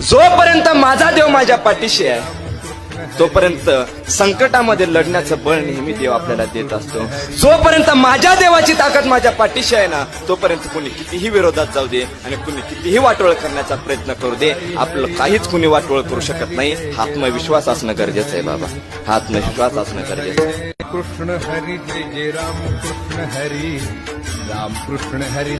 जोपर्यंत माझा देव माझ्या पाठीशी आहे तोपर्यंत संकटामध्ये लढण्याचं बळ नेहमी देव आपल्याला देत असतो. जोपर्यंत माझ्या देवाची ताकद माझ्या पाठीशी आहे ना तोपर्यंत कुणी कितीही विरोधात जाऊ दे आणि कुणी कितीही वाटोळ करण्याचा प्रयत्न करू दे आपलं काहीच कुणी वाटोळ करू शकत नाही. आत्मविश्वास असणं गरजेचं आहे बाबा. हा आत्मविश्वास असणं गरजेचं आहे. कृष्ण हरी जय जय राम कृष्ण हरी. राम कृष्ण हरी.